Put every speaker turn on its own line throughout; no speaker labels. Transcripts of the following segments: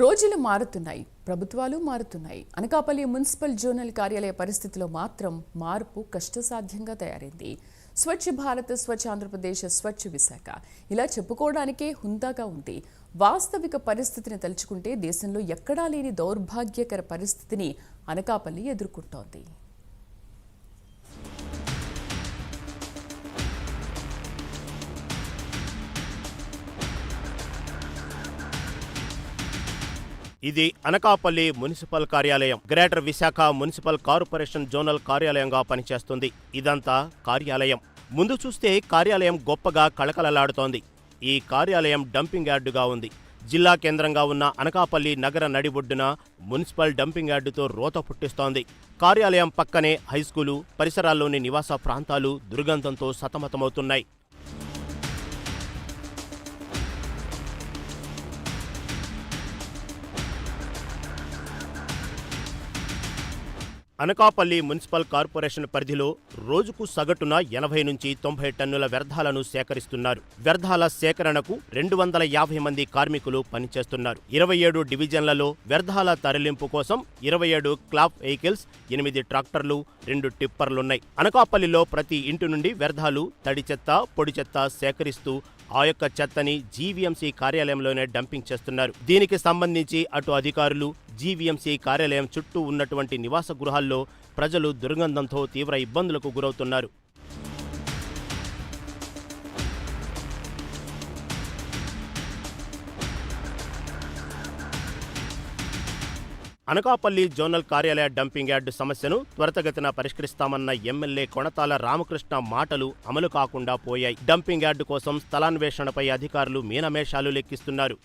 రోజులు మారుతున్నాయి ప్రభుత్వాలు మారుతున్నాయి. అనకాపల్లి మున్సిపల్ జోనల్ కార్యాలయ పరిస్థితిలో మాత్రం మార్పు కష్టసాధ్యంగా తయారైంది. స్వచ్ఛ భారత్ స్వచ్ఛ ఆంధ్రప్రదేశ్ స్వచ్ఛ విశాఖ ఇలా చెప్పుకోవడానికే హుందాగా ఉంది. వాస్తవిక పరిస్థితిని తలుచుకుంటే దేశంలో ఎక్కడా లేని దౌర్భాగ్యకర పరిస్థితిని అనకాపల్లి ఎదుర్కొంటోంది.
ఇది అనకాపల్లి మున్సిపల్ కార్యాలయం. Greater Visakha municipal corporation zonal కార్యాలయంగా పనిచేస్తుంది. ఇదంతా కార్యాలయం. ముందు చూస్తే కార్యాలయం గొప్పగా కళకళలాడుతోంది. ఈ కార్యాలయం డంపింగ్ యార్డుగా ఉంది. జిల్లా కేంద్రంగా ఉన్న అనకాపల్లి నగర నడిబొడ్డున మున్సిపల్ డంపింగ్ యార్డుతో రోత పుట్టిస్తోంది. కార్యాలయం పక్కనే హైస్కూలు పరిసరాల్లోని నివాస ప్రాంతాలు దుర్గంధంతో సతమతమవుతున్నాయి. అనకాపల్లి మున్సిపల్ కార్పొరేషన్ పరిధిలో రోజుకు సగటున ఎనభై నుంచి తొంభై టన్నుల వ్యర్థాలను సేకరిస్తున్నారు. వ్యర్థాల సేకరణకు రెండు వందల యాభై మంది కార్మికులు పనిచేస్తున్నారు. ఇరవై ఏడు డివిజన్లలో వ్యర్థాల తరలింపు కోసం ఇరవై ఏడు క్లాప్ వెహికల్స్ ఎనిమిది ట్రాక్టర్లు రెండు టిప్పర్లున్నాయి. అనకాపల్లిలో ప్రతి ఇంటి నుండి వ్యర్థాలు తడి చెత్త పొడి చెత్త సేకరిస్తూ ఆ యొక్క చెత్తని జీవీఎంసీ కార్యాలయంలోనే డంపింగ్ చేస్తున్నారు. దీనికి సంబంధించి అటు అధికారులు జీవీఎంసీ కార్యాలయం చుట్టూ ఉన్నటువంటి నివాస గృహాల్లో ప్రజలు దుర్గంధంతో తీవ్ర ఇబ్బందులకు గురవుతున్నారు. అనకాపల్లి జోనల్ కార్యాలయ డంపింగ్ యార్డు సమస్యను త్వరితగతిన పరిష్కరిస్తామన్న ఎమ్మెల్యే కొణతాల రామకృష్ణ మాటలు అమలు కాకుండా పోయాయి. డంపింగ్ యార్డు కోసం స్థలాన్వేషణపై అధికారులు మీనమేషాలు లెక్కిస్తున్నారు.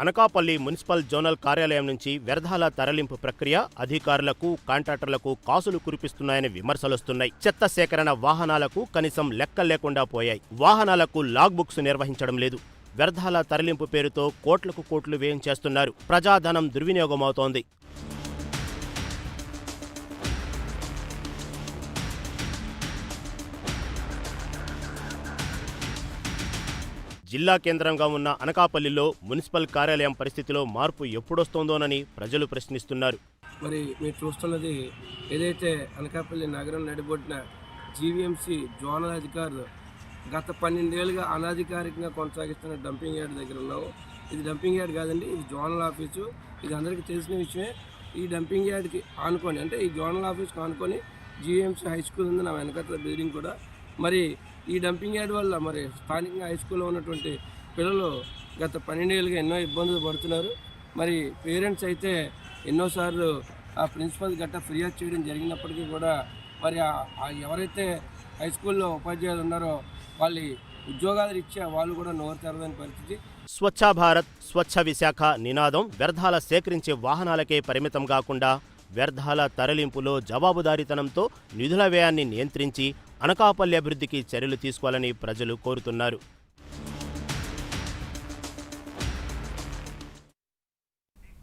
అనకాపల్లి మున్సిపల్ జోనల్ కార్యాలయం నుంచి వ్యర్థాల తరలింపు ప్రక్రియ అధికారులకు కాంట్రాక్టర్లకు కాసులు కురిపిస్తున్నాయని విమర్శలొస్తున్నాయి. చెత్త సేకరణ వాహనాలకు కనీసం లెక్క లేకుండా పోయాయి. వాహనాలకు లాగ్ బుక్స్ నిర్వహించడం లేదు. వ్యర్థాల తరలింపు పేరుతో కోట్లకు కోట్లు వ్యయం చేస్తున్నారు. ప్రజాధనం దుర్వినియోగమవుతోంది. జిల్లా కేంద్రంగా ఉన్న అనకాపల్లిలో మున్సిపల్ కార్యాలయం పరిస్థితిలో మార్పు ఎప్పుడొస్తోందోనని ప్రజలు ప్రశ్నిస్తున్నారు.
మరి మీరు చూస్తున్నది ఏదైతే అనకాపల్లి నగరం నడిబొట్టిన జీవీఎంసీ జోనల్ అధికారులు గత పన్నెండేళ్ళుగా అనధికారికంగా కొనసాగిస్తున్న డంపింగ్ యార్డ్ దగ్గర ఉన్నాము ఇది డంపింగ్ యార్డ్ కాదండి ఇది జోనల్ ఆఫీసు. ఇది అందరికీ తెలిసిన విషయమే. ఈ డంపింగ్ యార్డ్కి ఆనుకొని అంటే ఈ జోనల్ ఆఫీస్కి ఆనుకొని జీవీఎంసీ హై స్కూల్ ఉంది నా వెనకట్ల బిల్డింగ్ కూడా. మరి ఈ డంపింగ్ యార్డ్ వల్ల మరి స్థానికంగా హై స్కూల్లో ఉన్నటువంటి పిల్లలు గత పన్నెండేళ్ళుగా ఎన్నో ఇబ్బందులు పడుతున్నారు. మరి పేరెంట్స్ అయితే ఎన్నోసార్లు ఆ ప్రిన్సిపల్ గట్ట ఫిర్యాదు చేయడం జరిగినప్పటికీ కూడా మరి ఎవరైతే హై స్కూల్లో ఉపాధ్యాయులు ఉన్నారో వాళ్ళ ఉద్యోగాలు ఇచ్చే వాళ్ళు కూడా నోరు తెరవని పరిస్థితి.
స్వచ్ఛ భారత్ స్వచ్ఛ విశాఖ నినాదం వ్యర్థాల సేకరించే వాహనాలకే పరిమితం కాకుండా వ్యర్థాల తరలింపులో జవాబుదారీతనంతో నిధుల వ్యయాన్ని నియంత్రించి అనకాపల్లి అభివృద్ధికి చర్యలు తీసుకోవాలని ప్రజలు కోరుతున్నారు.